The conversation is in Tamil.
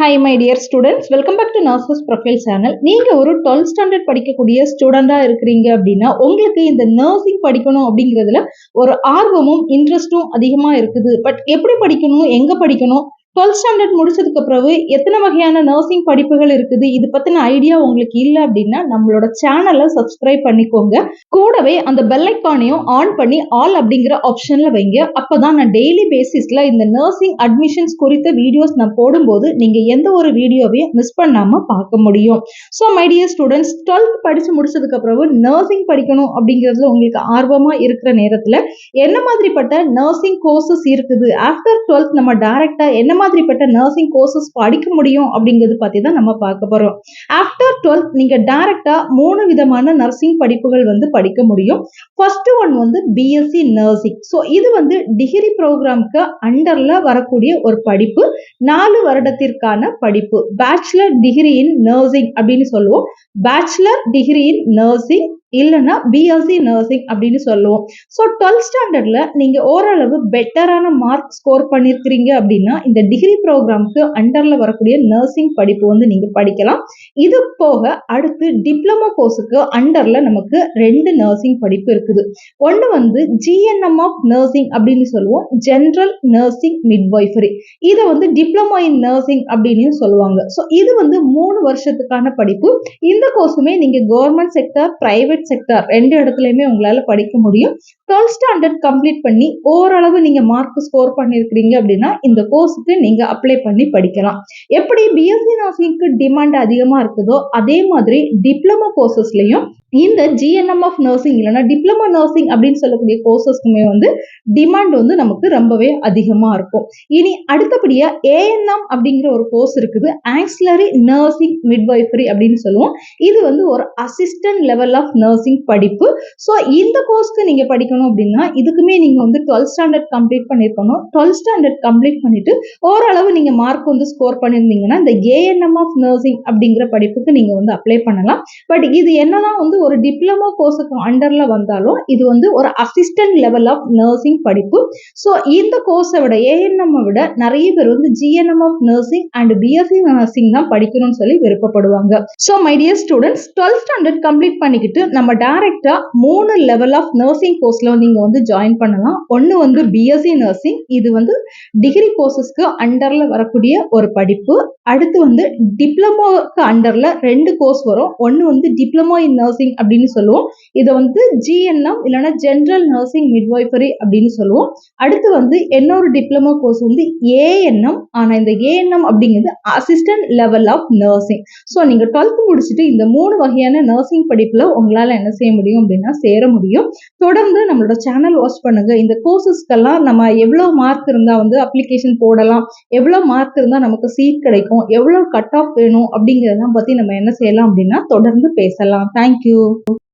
Hi my dear students welcome back to nurses profile channel நீங்கள் ஒரு டுவெல்த் ஸ்டாண்டர்ட் படிக்கக்கூடிய ஸ்டூடெண்டாக இருக்கிறீங்க அப்படின்னா உங்களுக்கு இந்த நர்சிங் படிக்கணும் அப்படிங்கிறதுல ஒரு ஆர்வமும் இன்ட்ரெஸ்ட்டும் அதிகமாக இருக்குது. பட் எப்படி படிக்கணும்? எங்கே படிக்கணும்? டுவெல்த் ஸ்டாண்டர்ட் முடிச்சதுக்கு பிறகு எத்தனை வகையான நர்சிங் படிப்புகள் இருக்குது? இது பத்தின ஐடியா உங்களுக்கு இல்லை அப்படின்னா நம்மளோட சேனலை சப்ஸ்கிரைப் பண்ணிக்கோங்க. கூடவே அந்த பெல் ஐக்கானையும் ஆன் பண்ணி ஆல் அப்படிங்கிற ஆப்ஷன்ல வைங்க. அப்பதான் நான் டெய்லி பேசிஸ்ல இந்த நர்சிங் அட்மிஷன்ஸ் குறித்த வீடியோஸ் நான் போடும்போது நீங்க எந்த ஒரு வீடியோவையும் மிஸ் பண்ணாம பார்க்க முடியும். So my dear students twelfth படிச்சு முடிச்சதுக்கு பிறகு நர்சிங் படிக்கணும் அப்படிங்கிறதுல உங்களுக்கு ஆர்வமா இருக்கிற நேரத்துல என்ன மாதிரிப்பட்ட நர்சிங் கோர்சஸ் இருக்குது? ஆஃப்டர் டுவெல்த் நம்ம டைரக்டா என்ன மாதிரிப்பட்ட நர்சிங் கோர்சஸ் படிக்க முடியும் அப்படிங்கிறது பற்றி தான் நம்ம பார்க்க போகிறோம் ஆஃப்டர் டுவெல்த் நீங்கள் டைரக்டாக மூணு விதமான நர்சிங் படிப்புகள் வந்து படிக்க முடியும். ஃபர்ஸ்ட் ஒன் வந்து பிஎஸ்சி நர்சிங் ஸோ இது வந்து டிகிரி ப்ரோக்ராம்க்கு அண்டரில் வரக்கூடிய ஒரு படிப்பு. நாலு வருடத்திற்கான படிப்பு. பேச்சுலர் டிகிரி இன் நர்சிங் அப்படின்னு சொல்லுவோம். பேச்சுலர் டிகிரி இன் நர்சிங் இல்லைன்னா பிஎஸ்சி நர்சிங் அப்படின்னு சொல்லுவோம். ஸோ டுவெல்த் ஸ்டாண்டர்டில் நீங்கள் ஓரளவு பெட்டரான மார்க் ஸ்கோர் பண்ணியிருக்கிறீங்க அப்படின்னா இந்த டிகிரி ப்ரோக்ராம்க்கு அண்டரில் வரக்கூடிய நர்சிங் படிப்பு வந்து நீங்கள் படிக்கலாம். இது போக அடுத்து டிப்ளமோ கோர்ஸுக்கு அண்டரில் நமக்கு ரெண்டு நர்சிங் படிப்பு இருக்குது. ஒன்று வந்து ஜிஎன்எம் ஆஃப் நர்சிங் அப்படின்னு சொல்லுவோம். ஜென்ரல் நர்சிங் மிட்வைஃபரி இதை வந்து டிப்ளமோ இன் நர்சிங் அப்படின்னு சொல்லுவாங்க. ஸோ இது வந்து மூணு வருஷத்துக்கான படிப்பு. இந்த கோர்ஸுமே நீங்கள் government sector private private sector ரெண்டு இடத்துலையுமே உங்களால் படிக்க முடியும். டுவெல்த் ஸ்டாண்டர்ட் கம்ப்ளீட் பண்ணி ஓரளவு நீங்கள் மார்க் ஸ்கோர் பண்ணியிருக்கிறீங்க அப்படின்னா இந்த கோர்ஸுக்கு நீங்கள் அப்ளை பண்ணி படிக்கலாம். எப்படி பிஎஸ்சி நர்சிங்க்கு டிமாண்ட் அதிகமாக இருக்குதோ அதே மாதிரி டிப்ளமோ கோர்சஸ்லையும் இந்த ஜிஎன்எம் ஆஃப் நர்சிங் இல்லைன்னா டிப்ளமோ நர்சிங் அப்படின்னு சொல்லக்கூடிய கோர்சஸ்க்குமே வந்து டிமாண்ட் வந்து நமக்கு ரொம்பவே அதிகமாக இருக்கும். இனி அடுத்தபடியாக ஏஎன்எம் அப்படிங்கிற ஒரு கோர்ஸ் இருக்குது. ஆங்ஸ்லரி நர்சிங் மிட்வைஃபரி அப்படின்னு சொல்லுவோம். இது வந்து ஒரு அசிஸ்டன்ட் லெவல் ஆஃப் நர்சிங் படிப்பு. ஸோ இந்த கோர்ஸ்க்கு நீங்கள் படிக்கணும் அப்படின்னா இதுக்குமே நீங்கள் வந்து டுவெல்த் ஸ்டாண்டர்ட் கம்ப்ளீட் பண்ணியிருக்கணும் டுவெல்த் ஸ்டாண்டர்ட் கம்ப்ளீட் பண்ணிட்டு ஓரளவு நீங்கள் மார்க் வந்து ஸ்கோர் பண்ணியிருந்தீங்கன்னா இந்த ஏஎன்எம் ஆஃப் நர்சிங் அப்படிங்கிற படிப்புக்கு நீங்கள் வந்து அப்ளை பண்ணலாம். பட் இது என்னதான் வந்து ஒரு டிப்ளமோ கோர்ஸுக்கு அண்டரில் வந்தாலும் இது வந்து ஒரு அசிஸ்டன்ட் லெவல் ஆஃப் நர்சிங் படிப்பு. ஸோ இந்த கோர்ஸை விட ஏஎன்எம் விட நிறைய பேர் வந்து GNM of nursing and BSc nursing தான் படிக்கணும்னு சொல்லி விருப்பப்படுவாங்க. So my dear students twelfth standard complete பண்ணிக்கிட்டு நம்ம டைரக்டா மூணு லெவல் ஆஃப் நர்சிங் கோர்ஸ்ல நீங்க வந்து ஜாயின் பண்ணலாம். ஒன்று வந்து பிஎஸ்சி நர்சிங் இது வந்து டிகிரி கோர்சஸ்க்கு அண்டர்ல வரக்கூடிய ஒரு படிப்பு. அடுத்து வந்து டிப்ளமோக்கு அண்டர்ல ரெண்டு கோர்ஸ் வரும். ஒன்று வந்து டிப்ளமோ இன் நர்சிங் அப்படின்னு சொல்லுவோம். இதை வந்து ஜிஎன்எம் இல்லைன்னா ஜென்ரல் நர்சிங் மிட்வைஃபரி அப்படின்னு சொல்லுவோம். அடுத்து வந்து இன்னொரு டிப்ளமோ கோர்ஸ் வந்து ஏஎன்எம் ஆனால் இந்த ஏஎன்எம் அப்படிங்கிறது assistant level of nursing so நீங்கள் டுவெல்த் முடிச்சுட்டு இந்த மூணு வகையான நர்சிங் படிப்பில் உங்களால் என்ன செய்ய முடியும் அப்படின்னா சேர முடியும். தொடர்ந்து நம்மளோட சேனல் வாட்ச் பண்ணுங்க. இந்த கோர்சஸ்க்கெல்லாம் நம்ம எவ்வளோ மார்க் இருந்தால் வந்து அப்ளிகேஷன் போடலாம். எவ்வளோ மார்க் இருந்தால் நமக்கு சீட் கிடைக்கும். எவ்வளோ கட் ஆஃப் வேணும் அப்படிங்கிறதெல்லாம் பற்றி நம்ம என்ன செய்யலாம் அப்படின்னா தொடர்ந்து பேசலாம். Thank you you.